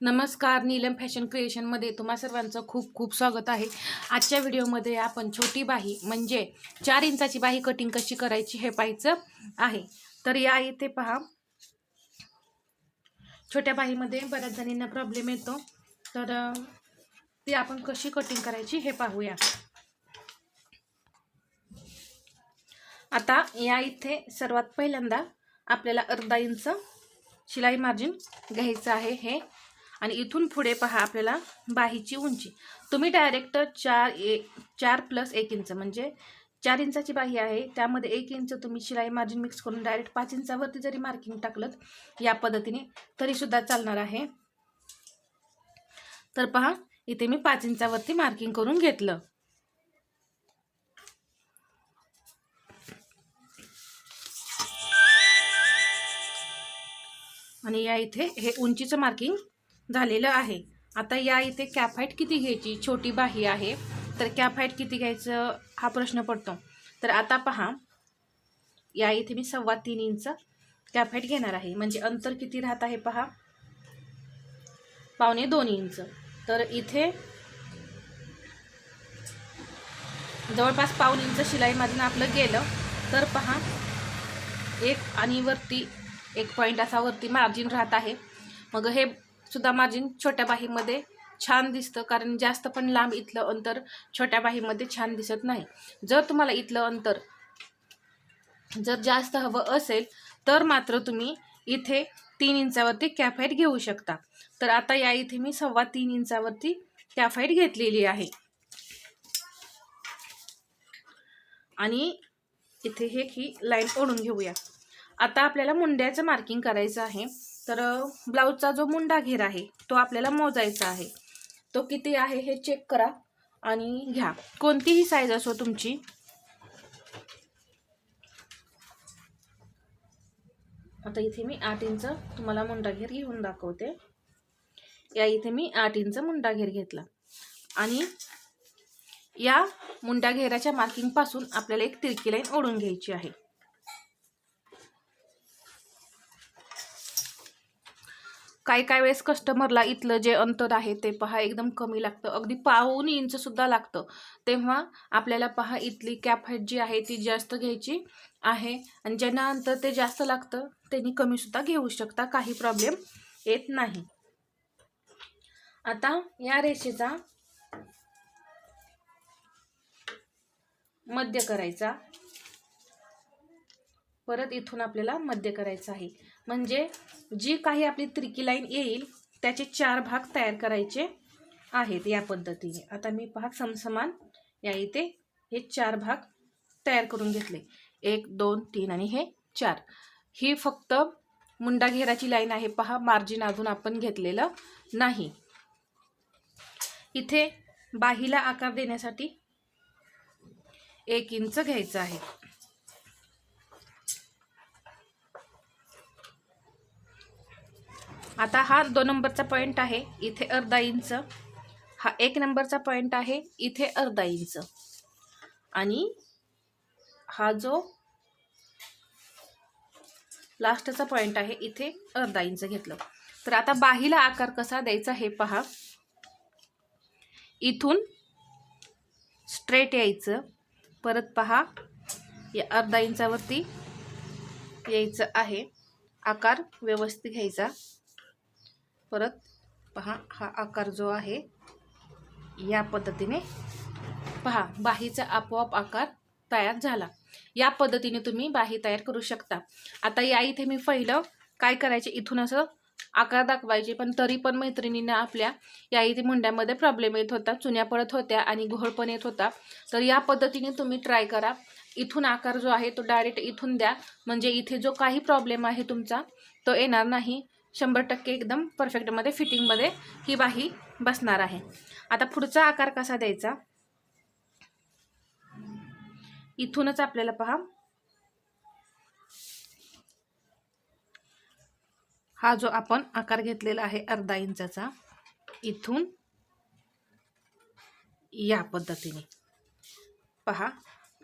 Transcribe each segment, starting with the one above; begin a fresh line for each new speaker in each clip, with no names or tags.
नमस्कार नीलम फॅशन क्रिएशनमध्ये तुम्हा सर्वांचं खूप खूप स्वागत आहे. आजच्या व्हिडिओमध्ये आपण छोटी बाही म्हणजे चार इंचाची बाही कटिंग कशी करायची हे पाहायचं आहे. तर या इथे पहा. छोट्या बाहीमध्ये बऱ्याच जणींना प्रॉब्लेम येतो. तर ती आपण कशी कटिंग करायची हे पाहूया. आता या इथे सर्वात पहिल्यांदा आपल्याला अर्धा इंच शिलाई मार्जिन घ्यायचं आहे हे. आणि इथून पुढे पहा आपल्याला बाहीची उंची. तुम्ही डायरेक्ट चार ए चार प्लस एक इंच म्हणजे चार इंचाची बाही आहे. त्यामध्ये एक इंच तुम्ही शिलाई मार्जिन मिक्स करून डायरेक्ट पाच इंचावरती जरी मार्किंग टाकलं या पद्धतीने तरीसुद्धा चालणार आहे. तर पहा इथे मी पाच इंचावरती मार्किंग करून घेतलं. आणि या इथे हे उंचीचं मार्किंग झालेलं आहे. आता या इथे कॅप हाईट किती घ्यायची? छोटी बाही आहे. तर कॅप हाईट किती घ्यायचं? हा प्रश्न पडतो. तर आता पहा. या इथे मी सव्वा तीन इंच कॅप हाईट घेणार आहे. म्हणजे अंतर किती राहत आहे पहा. पावणे दोन इंच. तर इथे जवळपास पाऊन इंच शिलाईमधून आपलं गेलं. तर पहा. एक आणि वरती एक पॉईंट असा वरती मार्जिन राहत आहे. मग हे सुद्धा मार्जिन छोट्या बाहीमध्ये छान दिसतं. कारण जास्त पण लांब इथलं अंतर छोट्या बाहीमध्ये छान दिसत नाही. जर तुम्हाला इथलं अंतर जर जास्त हवं असेल तर मात्र तुम्ही इथे तीन इंचावरती कॅफाईट घेऊ शकता. तर आता या इथे मी सव्वा तीन इंचावरती कॅफाईट घेतलेली आहे. आणि इथे हे ही लाईन ओढून घेऊया. आता आपल्याला मुंड्याचं मार्किंग करायचं आहे. तर ब्लाऊजचा जो मुंडा घेर आहे तो आपल्याला मोजायचा आहे. तो किती आहे हे चेक करा आणि घ्या. कोणतीही साईज असो तुमची. आता इथे मी आठ इंच तुम्हाला मुंडा घेर घेऊन दाखवते. या इथे मी आठ इंच मुंडा घेर घेतला. आणि या मुंडा घेराच्या मार्किंगपासून आपल्याला एक तिरकी लाईन ओढून घ्यायची आहे. काही काही वेळेस कस्टमरला इथलं जे अंतर आहे ते पहा एकदम कमी लागतं. अगदी पाऊन इंचसुद्धा लागतं. तेव्हा आपल्याला पहा इथली कॅप हाईट जी आहे ती जास्त घ्यायची आहे आणि ज्यांना अंतर ते जास्त लागतं त्यांनी कमीसुद्धा घेऊ शकता. काही प्रॉब्लेम येत नाही. आता या रेषेचा मध्य करायचा. परत इथून आपल्याला मध्य करायचं आहे. म्हणजे जी काही आपली त्रिकी लाईन येईल त्याचे चार भाग तयार करायचे आहेत या पद्धतीने. आता मी पहा समसमान या इथे हे चार भाग तयार करून घेतले. एक दोन तीन आणि हे चार. ही फक्त मुंडा घेराची लाईन आहे. पहा मार्जिन अजून आपण घेतलेलं नाही. इथे बाहीला आकार देण्यासाठी एक इंच घ्यायचं आहे. आता हा दोन नंबरचा पॉईंट आहे. इथे अर्धा इंच. हा एक नंबरचा पॉईंट आहे. इथे अर्धा इंच. आणि हा जो लास्टचा पॉईंट आहे इथे अर्धा इंच घेतलं. तर आता बाहीला आकार कसा द्यायचा हे पहा. इथून स्ट्रेट यायचं. परत पहा. या अर्धा इंचावरती यायचं आहे. आकार व्यवस्थित घ्यायचा. परत पहा हा आकार जो आहे या पद्धतीने पहा बाहीचा आपोआप आकार तयार झाला. या पद्धतीने तुम्ही बाही तयार करू शकता. आता या इथे मी पहिलं काय करायचे इथून असं आकार दाखवायचे पण तरी पण मैत्रिणींना आपल्या या इथे मुंड्यामध्ये प्रॉब्लेम येत होता चुन्या पडत होत्या आणि घोळ पण येत होता. तर या पद्धतीने तुम्ही ट्राय करा. इथून आकार जो आहे तो डायरेक्ट इथून द्या. म्हणजे इथे जो काही प्रॉब्लेम आहे तुमचा तो येणार नाही. शंभर टक्के एकदम परफेक्टमध्ये फिटिंगमध्ये ही बाही बसणार आहे. आता पुढचा आकार कसा द्यायचा? इथूनच आपल्याला पहा. हा जो आपण आकार घेतलेला आहे अर्धा इंचाचा इथून या पद्धतीने. पहा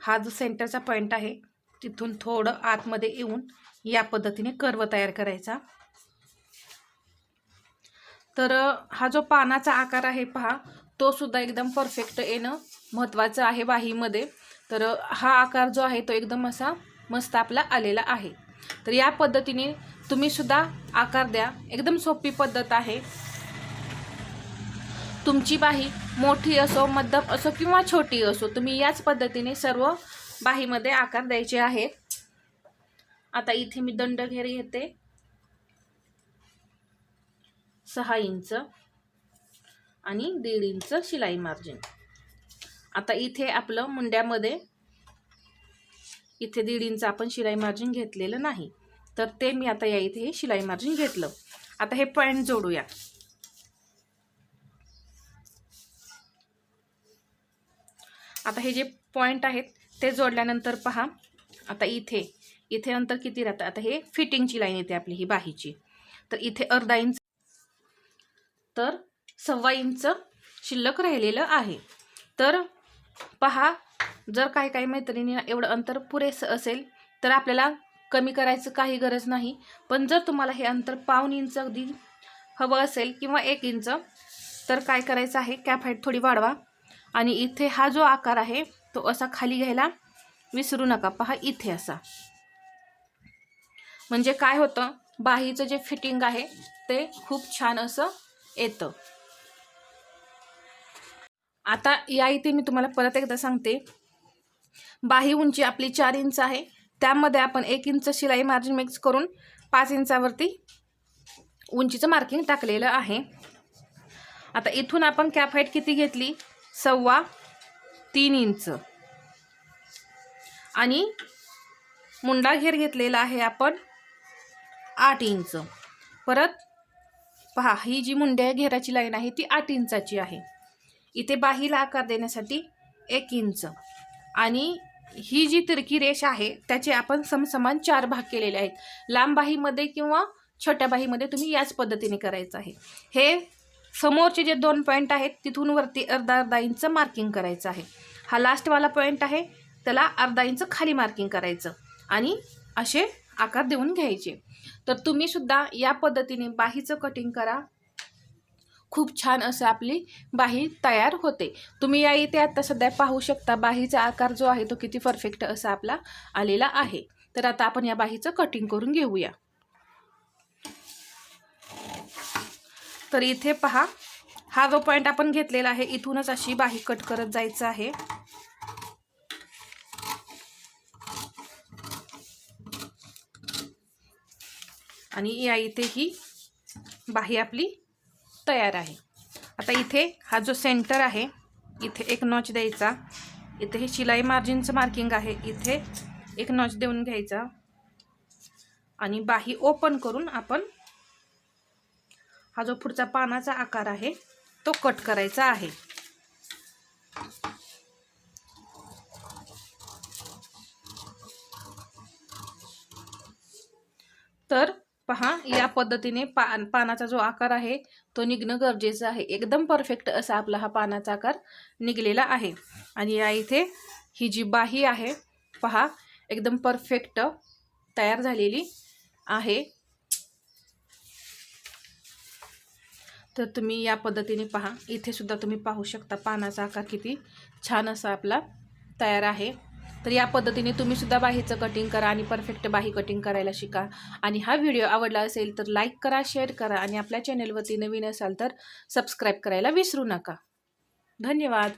हा जो सेंटरचा पॉईंट आहे तिथून थोडं आतमध्ये येऊन या पद्धतीने कर्व तयार करायचा. तर हा जो पानाचा आकार आहे पहा तो सुद्धा एकदम परफेक्ट येणं महत्त्वाचं आहे बाहीमध्ये. तर हा आकार जो आहे तो एकदम असा मस्त आपला आलेला आहे. तर या पद्धतीने तुम्ही सुद्धा आकार द्या. एकदम सोपी पद्धत आहे. तुमची बाही मोठी असो मध्यम असो किंवा छोटी असो तुम्ही याच पद्धतीने सर्व बाहीमध्ये आकार द्यायचे आहेत. आता इथे मी दंड घेर घेते. सहा इंच आणि दीड इंच शिलाई मार्जिन. आता इथे आपलं मुंड्यामध्ये इथे दीड इंच आपण शिलाई मार्जिन घेतलेलं नाही. तर ते मी आता या इथे हे शिलाई मार्जिन घेतलं. आता हे पॉईंट जोडूया. आता हे जे पॉईंट आहेत ते जोडल्यानंतर पहा. आता इथे इथे नंतर किती राहतं? आता हे फिटिंगची लाईन येते आपली ही बाहीची. तर इथे अर्धा इंच तर सव्वा इंच शिल्लक राहिलेलं आहे. तर पहा जर काही काही मैत्रिणी एवढं अंतर पुरेसं असेल तर आपल्याला कमी करायचं काही गरज नाही. पण जर तुम्हाला हे अंतर पाऊन इंच अगदी हवं असेल किंवा एक इंच तर काय करायचं आहे? कॅप हाईट थोडी वाढवा. आणि इथे हा जो आकार आहे तो असा खाली घ्यायला विसरू नका. पहा इथे असा. म्हणजे काय होतं? बाहीचं जे फिटिंग आहे ते खूप छान असं येतं. आता या इथे मी तुम्हाला परत एकदा सांगते. बाही उंची आपली चार इंच आहे. त्यामध्ये आपण एक इंच शिलाई मार्जिन मिक्स करून पाच इंचावरती उंचीचं मार्किंग टाकलेलं आहे. आता इथून आपण कॅप हाईट किती घेतली? सव्वा तीन इंच. आणि मुंडा घेर घेतलेला आहे आपण आठ इंच. परत पहा ही जी मुंड्या घेराची लाईन आहे ती आठ इंचाची आहे. इथे बाहीला आकार देण्यासाठी एक इंच. आणि ही जी तिरकी रेष आहे त्याचे आपण समसमान चार भाग केलेले आहेत. लांब बाहीमध्ये किंवा छोट्या बाहीमध्ये तुम्ही याच पद्धतीने करायचं आहे. हे समोरचे जे दोन पॉईंट आहेत तिथून वरती अर्धा अर्धा इंच मार्किंग करायचं आहे. हा लास्टवाला पॉईंट आहे त्याला अर्धा इंच खाली मार्किंग करायचं. आणि असे आकार देऊन घ्यायचे. तर तुम्ही सुद्धा या पद्धतीने बाहीचं कटिंग करा. खूप छान असं आपली बाही तयार होते. तुम्ही या इथे आता सध्या पाहू शकता बाहीचा आकार जो आहे तो किती परफेक्ट असा आपला आलेला आहे. तर आता आपण या बाहीचं कटिंग करून घेऊया. तर इथे पहा हा जो पॉईंट आपण घेतलेला आहे इथूनच अशी बाही कट करत जायचं आहे. आणि या इथे ही बाही आपली तयार आहे. आता इथे हा जो सेंटर आहे इथे एक नॉच द्यायचा. इथे हे शिलाई मार्जिनचं मार्किंग आहे. इथे एक नॉच देऊन घ्यायचा. आणि बाही ओपन करून आपण हा जो पुढचा पानाचा आकार आहे तो कट करायचा आहे तर पहा या पद्धतीने पा पानाचा जो आकार आहे तो निघणं गरजेचं आहे. एकदम परफेक्ट असा आपला हा पानाचा आकार निघलेला आहे. आणि या इथे ही जी बाही आहे पहा एकदम परफेक्ट तयार झालेली आहे. तर तुम्ही या पद्धतीने पहा. इथे सुद्धा तुम्ही पाहू शकता पानाचा आकार किती छान असा आपला तयार आहे. तर या पद्धतीने तुम्ही सुद्धा बाहीचं कटिंग करा आणि परफेक्ट बाही कटिंग करायला शिका. आणि हा व्हिडिओ आवडला असेल तर लाईक करा शेअर करा आणि आपल्या चॅनेलवरती नवीन असाल तर सबस्क्राईब करायला विसरू नका. धन्यवाद.